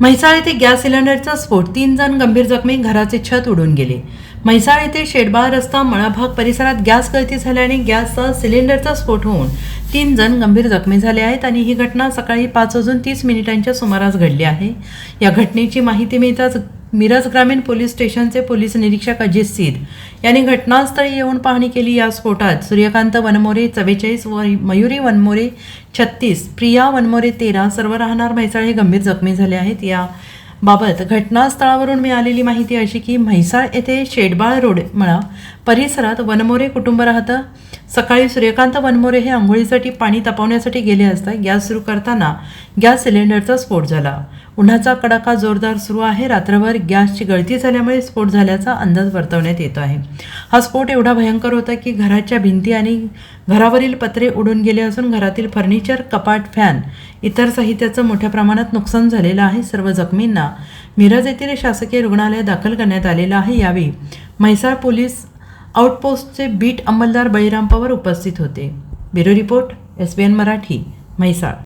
म्हैसाळ येथे गॅस सिलेंडरचा स्फोट. तीन जण गंभीर जखमी घराचे छत उडून गेले. म्हैसाळ येथे शेडबाळ रस्ता मळाभाग परिसरात गॅस गळती झाल्याने गॅसचा सिलेंडरचा स्फोट होऊन तीन जण गंभीर जखमी झाले आहेत आणि ही घटना सकाळी पाच वाजून तीस मिनिटांच्या सुमारास घडली आहे. या घटनेची माहिती मिळताच मिरज ग्रामीण पोलीस स्टेशनचे पोलीस निरीक्षक अजित सीद यांनी घटनास्थळी येऊन पाहणी केली. या स्फोटात सूर्यकांत वनमोरे चव्वेचाळीस व मयुरी वनमोरे छत्तीस प्रिया वनमोरे तेरा सर्व राहणार म्हैसाळ हे गंभीर जखमी झाले आहेत. या बाबत घटनास्थळावरून मिळालेली माहिती अशी की म्हैसाळ येथे शेडबाळ रोड मळा परिसरात वनमोरे कुटुंब राहतं. सकाळी सूर्यकांत वनमोरे हे आंघोळीसाठी पाणी तापवण्यासाठी गेले असता गॅस सुरू करताना गॅस सिलेंडरचा स्फोट झाला. उन्हाचा कडाका जोरदार सुरू आहे. रात्रभर गॅसची गळती झाल्यामुळे स्फोट झाल्याचा अंदाज वर्तवण्यात येतो आहे. हा स्फोट एवढा भयंकर होता की घराच्या भिंती आणि घरावरील पत्रे उडून गेले असून घरातील फर्निचर कपाट फॅन इतर साहित्याचं मोठ्या प्रमाणात नुकसान झालेलं आहे. सर्व जखमींना मिरज येथील शासकीय रुग्णालयात दाखल करण्यात आलेलं आहे. यावेळी म्हैसाळ पोलीस आउटपोस्टचे बीट अंमलदार बळीराम पवार उपस्थित होते. Bureau report S B N Marathi Mhaisal.